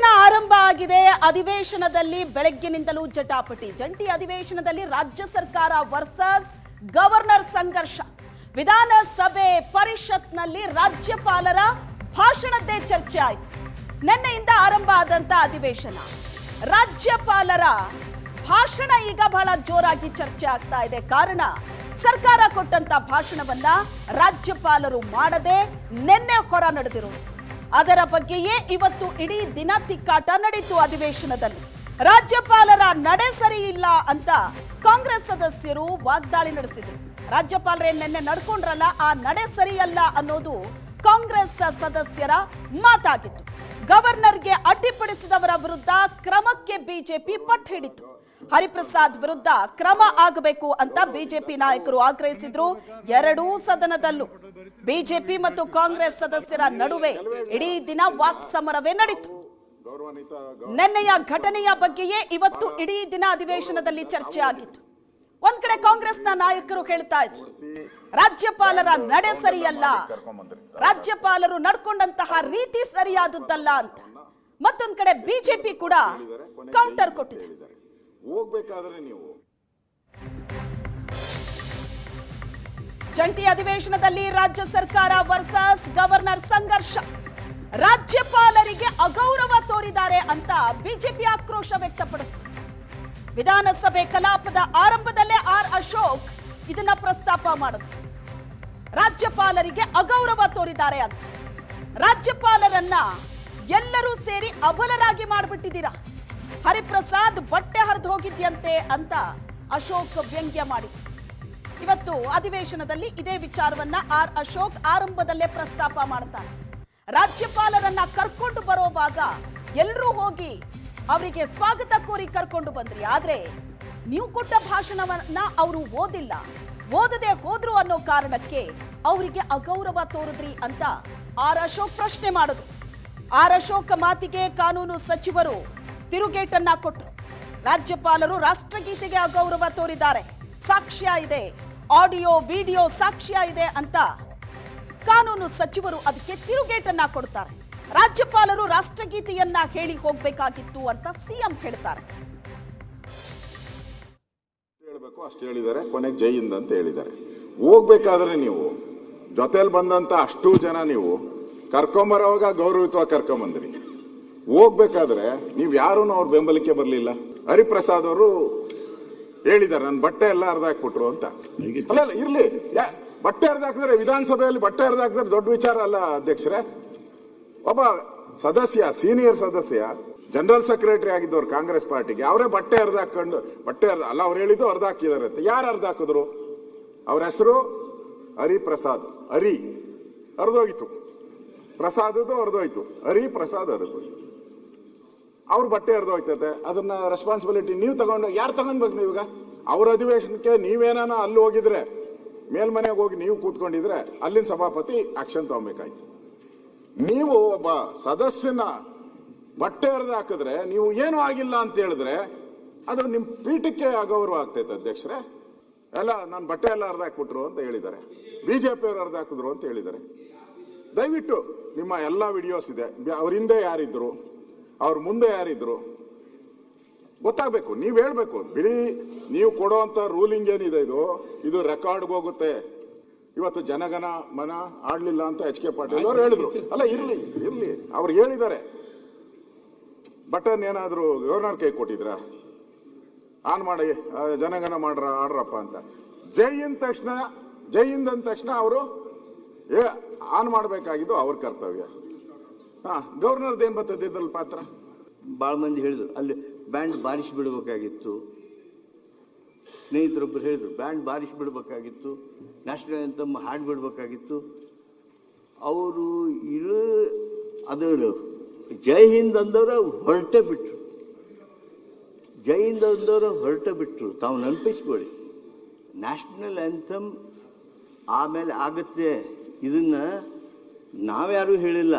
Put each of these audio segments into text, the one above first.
ಅಧಿವೇಶನ ಆರಂಭ ಆಗಿದೆ. ಅಧಿವೇಶನದಲ್ಲಿ ಬೆಳಗ್ಗಿನಿಂದಲೂ ಜಟಾಪಟಿ. ಜಂಟಿ ಅಧಿವೇಶನದಲ್ಲಿ ರಾಜ್ಯ ಸರ್ಕಾರ ವರ್ಸಸ್ ಗವರ್ನರ್ ಸಂಘರ್ಷ. ವಿಧಾನಸಭೆ ಪರಿಷತ್ನಲ್ಲಿ ರಾಜ್ಯಪಾಲರ ಭಾಷಣದ್ದೇ ಚರ್ಚೆ ಆಯಿತು. ನಿನ್ನೆಯಿಂದ ಆರಂಭ ಆದಂತ ಅಧಿವೇಶನ. ರಾಜ್ಯಪಾಲರ ಭಾಷಣ ಈಗ ಬಹಳ ಜೋರಾಗಿ ಚರ್ಚೆ ಆಗ್ತಾ ಇದೆ. ಕಾರಣ, ಸರ್ಕಾರ ಕೊಟ್ಟಂತ ಭಾಷಣವನ್ನ ರಾಜ್ಯಪಾಲರು ಮಾಡದೆ ನಿನ್ನೆ ಹೊರ ನಡೆದಿರುವುದು ಅದರ ಬಗ್ಗೆಯೇ ಇವತ್ತು ಇಡೀ ದಿನ ತಿಕ್ಕಾಟ ನಡೀತು ಅಧಿವೇಶನದಲ್ಲಿ. ರಾಜ್ಯಪಾಲರ ನಡೆ ಸರಿ ಇಲ್ಲ ಅಂತ ಕಾಂಗ್ರೆಸ್ ಸದಸ್ಯರು ವಾಗ್ದಾಳಿ ನಡೆಸಿದರು. ರಾಜ್ಯಪಾಲರೇ ನಿನ್ನೆ ನಡ್ಕೊಂಡ್ರಲ್ಲ, ಆ ನಡೆ ಸರಿಯಲ್ಲ ಅನ್ನೋದು ಕಾಂಗ್ರೆಸ್ ಸದಸ್ಯರ ಮಾತಾಗಿತ್ತು. ಗವರ್ನರ್ಗೆ ಅಡ್ಡಿಪಡಿಸಿದವರ ವಿರುದ್ಧ ಕ್ರಮಕ್ಕೆ ಬಿಜೆಪಿ ಪಟ್ಟು ಹಿಡಿತು. ಹರಿಪ್ರಸಾದ್ ವಿರುದ್ಧ ಕ್ರಮ ಆಗಬೇಕು ಅಂತ ಬಿಜೆಪಿ ನಾಯಕರು ಆಗ್ರಹಿಸಿದ್ರು. ಎರಡೂ ಸದನದಲ್ಲೂ ಬಿಜೆಪಿ ಮತ್ತು ಕಾಂಗ್ರೆಸ್ ಸದಸ್ಯರ ನಡುವೆ ಇಡೀ ದಿನ ವಾಕ್ ಸಮರವೇ ನಡೀತು. ನಿನ್ನೆಯ ಘಟನೆಯ ಬಗ್ಗೆಯೇ ಇವತ್ತು ಇಡೀ ದಿನ ಅಧಿವೇಶನದಲ್ಲಿ ಚರ್ಚೆ ಆಗಿತ್ತು. ಒಂದ್ ಕಡೆ ಕಾಂಗ್ರೆಸ್ನ ನಾಯಕರು ಹೇಳ್ತಾ ಇದ್ರು, ರಾಜ್ಯಪಾಲರ ನಡೆ ಸರಿಯಲ್ಲ, ರಾಜ್ಯಪಾಲರು ನಡ್ಕೊಂಡಂತಹ ರೀತಿ ಸರಿಯಾದದ್ದಲ್ಲ ಅಂತ. ಮತ್ತೊಂದ್ ಕಡೆ ಬಿಜೆಪಿ ಕೂಡ ಕೌಂಟರ್ ಕೊಟ್ಟಿದೆ. ಹೋಗ್ಬೇಕಾದ್ರೆ ನೀವು. ಜಂಟಿ ಅಧಿವೇಶನದಲ್ಲಿ ರಾಜ್ಯ ಸರ್ಕಾರ ವರ್ಸಸ್ ಗವರ್ನರ್ ಸಂಘರ್ಷ. ರಾಜ್ಯಪಾಲರಿಗೆ ಅಗೌರವ ತೋರಿದ್ದಾರೆ ಅಂತ ಬಿಜೆಪಿ ಆಕ್ರೋಶ ವ್ಯಕ್ತಪಡಿಸಿತು. ವಿಧಾನಸಭೆ ಕಲಾಪದ ಆರಂಭದಲ್ಲೇ ಆರ್ ಅಶೋಕ್ ಇದನ್ನ ಪ್ರಸ್ತಾಪ ಮಾಡಿದ್ರು. ರಾಜ್ಯಪಾಲರಿಗೆ ಅಗೌರವ ತೋರಿದ್ದಾರೆ ಅಂತ. ರಾಜ್ಯಪಾಲರನ್ನ ಎಲ್ಲರೂ ಸೇರಿ ಅಬಲರಾಗಿ ಮಾಡಿಬಿಟ್ಟಿದ್ದೀರಾ? ಹರಿಪ್ರಸಾದ್ ಬಟ್ಟೆ ಹರಿದು ಹೋಗಿದ್ಯಂತೆ ಅಂತ ಅಶೋಕ್ ವ್ಯಂಗ್ಯ ಮಾಡಿದ್ರು ಇವತ್ತು ಅಧಿವೇಶನದಲ್ಲಿ ಇದೇ ವಿಚಾರವನ್ನ ಆರ್ ಅಶೋಕ್ ಆರಂಭದಲ್ಲೇ ಪ್ರಸ್ತಾಪ ಮಾಡ್ತಾರೆ. ರಾಜ್ಯಪಾಲರನ್ನ ಕರ್ಕೊಂಡು ಬರೋವಾಗ ಎಲ್ಲರೂ ಹೋಗಿ ಅವರಿಗೆ ಸ್ವಾಗತ ಕೋರಿ ಕರ್ಕೊಂಡು ಬಂದ್ರಿ. ಆದ್ರೆ ನೀವು ಕೊಟ್ಟ ಭಾಷಣವನ್ನ ಅವರು ಓದಿಲ್ಲ. ಓದದೆ ಹೋದ್ರು ಅನ್ನೋ ಕಾರಣಕ್ಕೆ ಅವರಿಗೆ ಅಗೌರವ ತೋರಿದ್ರಿ ಅಂತ ಆರ್ ಅಶೋಕ್ ಪ್ರಶ್ನೆ ಮಾಡಿದ್ರು ಆರ್ ಅಶೋಕ್ ಮಾತಿಗೆ ಕಾನೂನು ಸಚಿವರು ತಿರುಗೇಟನ್ನ ಕೊಟ್ಟರು. ರಾಜ್ಯಪಾಲರು ರಾಷ್ಟ್ರಗೀತೆಗೆ ಅಗೌರವ ತೋರಿದ್ದಾರೆ. ಸಾಕ್ಷ್ಯ ಇದೆ. ಆಡಿಯೋ, ವಿಡಿಯೋ ಸಾಕ್ಷ್ಯ ಇದೆ ಅಂತ ಕಾನೂನು ಸಚಿವರು ಅದಕ್ಕೆ ತಿರುಗೇಟನ್ನ ಕೊಡ್ತಾರೆ. ರಾಜ್ಯಪಾಲರು ರಾಷ್ಟ್ರಗೀತೆಯನ್ನ ಹೇಳಿ ಹೋಗ್ಬೇಕಾಗಿತ್ತು ಅಂತ ಸಿಎಂ ಹೇಳ್ತಾರೆ. ಹೇಳಬೇಕು, ಅಷ್ಟು ಹೇಳಿದ್ದಾರೆ. ಕೊನೆಗೆ ಜೈ ಹಿಂದ್ ಅಂತ ಹೇಳಿದ್ದಾರೆ. ಹೋಗ್ಬೇಕಾದ್ರೆ ನೀವು, ಜೊತೆಲಿ ಬಂದಂತ ಅಷ್ಟು ಜನ ನೀವು, ಕರ್ಕೊಂಬರೋವಾಗ ಗೌರವಿತವಾಗಿ ಕರ್ಕೊಂಬಂದ್ರಿ. ಹೋಗ್ಬೇಕಾದ್ರೆ ನೀವು ಯಾರೂ ಅವ್ರ ಬೆಂಬಲಕ್ಕೆ ಬರಲಿಲ್ಲ. ಹರಿಪ್ರಸಾದ್ ಅವರು ಹೇಳಿದ್ದಾರೆ ನನ್ನ ಬಟ್ಟೆ ಎಲ್ಲ ಹರಿದಾಕ್ಬಿಟ್ರು ಅಂತ. ಅಲ್ಲ ಅಲ್ಲ ಇರ್ಲಿ. ಬಟ್ಟೆ ಅರ್ಧ ಹಾಕಿದ್ರೆ ವಿಧಾನಸಭೆಯಲ್ಲಿ ಬಟ್ಟೆ ಅರ್ಧ ಹಾಕಿದ್ರೆ ದೊಡ್ಡ ವಿಚಾರ ಅಲ್ಲ ಅಧ್ಯಕ್ಷರೇ. ಒಬ್ಬ ಸದಸ್ಯ ಸೀನಿಯರ್ ಸದಸ್ಯ ಜನರಲ್ ಸೆಕ್ರೆಟರಿ ಆಗಿದ್ದವ್ರು ಕಾಂಗ್ರೆಸ್ ಪಾರ್ಟಿಗೆ ಅವರೇ ಬಟ್ಟೆ ಹರಿದಾಕೊಂಡು ಬಟ್ಟೆ ಹರ್ದ್- ಅಲ್ಲ ಅವ್ರು ಹೇಳಿದ್ದು ಹರಿದಾಕಿದ್ದಾರೆ ಅಂತ. ಯಾರು ಅರ್ಧ ಹಾಕಿದ್ರು ಅವ್ರ ಹೆಸರು ಹರಿಪ್ರಸಾದ್ ಹರಿ. ಹರಿದೋಗಿತ್ತು ಪ್ರಸಾದದ್ದು ಹರಿದೋಯ್ತು ಹರಿ ಪ್ರಸಾದ್ ಹರಿದೋಯ್ತು ಅವ್ರ ಬಟ್ಟೆ ಹರಿದೋಯ್ತದೆ ಅದನ್ನ ರೆಸ್ಪಾನ್ಸಿಬಿಲಿಟಿ ನೀವು ತಗೊಂಡು ಯಾರು ತಗೊಂಡ್ಬೇಕು ನೀವೀಗ ಅವ್ರ ಅಧಿವೇಶನಕ್ಕೆ ನೀವೇನಾನ ಅಲ್ಲಿ ಹೋಗಿದ್ರೆ, ಮೇಲ್ಮನೆಗೆ ಹೋಗಿ ನೀವು ಕೂತ್ಕೊಂಡಿದ್ರೆ ಅಲ್ಲಿನ ಸಭಾಪತಿ ಆಕ್ಷನ್ ತಗೊಬೇಕಾಯ್ತು. ನೀವು ಒಬ್ಬ ಸದಸ್ಯನ ಬಟ್ಟೆ ಹರಿದು ಹಾಕಿದ್ರೆ, ನೀವು ಏನು ಆಗಿಲ್ಲ ಅಂತ ಹೇಳಿದ್ರೆ, ಅದು ನಿಮ್ ಪೀಠಕ್ಕೆ ಅಗೌರವ ಆಗ್ತೈತೆ ಅಧ್ಯಕ್ಷರೇ. ಎಲ್ಲ ನಾನು ಬಟ್ಟೆ ಎಲ್ಲ ಅರ್ಧ ಹಾಕ್ಬಿಟ್ರು ಅಂತ ಹೇಳಿದ್ದಾರೆ. ಬಿಜೆಪಿ ಅವರು ಹರಿದು ಹಾಕಿದ್ರು ಅಂತ ಹೇಳಿದ್ದಾರೆ. ದಯವಿಟ್ಟು ನಿಮ್ಮ ಎಲ್ಲ ವಿಡಿಯೋಸ್ ಇದೆ. ಅವರಿಂದ ಯಾರಿದ್ರು ಅವ್ರ ಮುಂದೆ ಯಾರಿದ್ರು ಗೊತ್ತಾಗ್ಬೇಕು ನೀವು ಹೇಳ್ಬೇಕು ಬಿಡಿ ನೀವು ಕೊಡುವಂತ ರೂಲಿಂಗ್ ಏನಿದೆ ಇದು ಇದು ರೆಕಾರ್ಡ್ಗೆ ಹೋಗುತ್ತೆ. ಇವತ್ತು ಜನಗಣ ಮನ ಆಡ್ಲಿಲ್ಲ ಅಂತ ಎಚ್ ಕೆ ಪಾಟೀಲ್ ಅವರು ಹೇಳಿದ್ರು. ಅಲ್ಲ ಇರ್ಲಿ ಇರ್ಲಿ. ಅವ್ರು ಹೇಳಿದ್ದಾರೆ. ಬಟನ್ ಏನಾದರೂ ಗವರ್ನರ್ ಕೈ ಕೊಟ್ಟಿದ್ರ? ಆನ್ ಮಾಡಿ ಜನಗಣ ಮಾಡ್ರ ಆಡ್ರಪ್ಪ ಅಂತ. ಜೈ ತಕ್ಷಣ ಜೈ ಅಂದ ತಕ್ಷಣ ಅವರು ಆನ್ ಮಾಡಬೇಕಾಗಿದ್ದು ಅವ್ರ ಕರ್ತವ್ಯ. ಹಾ ಗವರ್ನರ್ದು ಏನ್ ಬರ್ತದೆ ಪಾತ್ರ? ಭಾಳ ಮಂದಿ ಹೇಳಿದ್ರು. ಅಲ್ಲಿ ಬ್ಯಾಂಡ್ ಬಾರಿಸಿ ಬಿಡಬೇಕಾಗಿತ್ತು. ಸ್ನೇಹಿತರೊಬ್ಬರು ಹೇಳಿದ್ರು, ಬ್ಯಾಂಡ್ ಬಾರಿಸಿ ಬಿಡಬೇಕಾಗಿತ್ತು. ನ್ಯಾಷನಲ್ ಅಂತಮ್ ಹಾಡು ಬಿಡಬೇಕಾಗಿತ್ತು. ಅವರು ಇಳು ಅದು ಜೈ ಹಿಂದ್ ಅಂದವರು ಹೊರಟೆ ಬಿಟ್ರು. ಜೈ ಹಿಂದ್ ಅಂದವರು ಹೊರಟೆ ಬಿಟ್ರು. ತಾವು ನೆನಪಿಸ್ಕೊಳ್ಳಿ. ನ್ಯಾಷನಲ್ ಎಂಥಮ್ ಆಮೇಲೆ ಆಗುತ್ತೆ. ಇದನ್ನು ನಾವ್ಯಾರೂ ಹೇಳಿಲ್ಲ.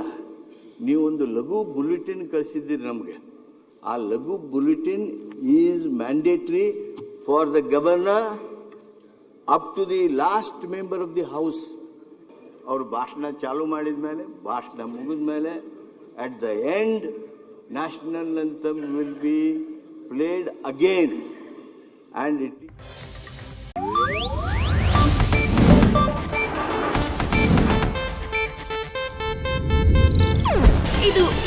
ನೀವೊಂದು ಲಘು ಬುಲೆಟಿನ್ ಕಳಿಸಿದ್ದೀರಿ ನಮಗೆ ಆ ಲಘು bulletin is mandatory for the governor up to the last member of the house ಅವರು ಭಾಷಣ ಚಾಲು ಮಾಡಿದ ಮೇಲೆ ಭಾಷಣ ಮುಗಿದ ಮೇಲೆ at the end national anthem will be played again and it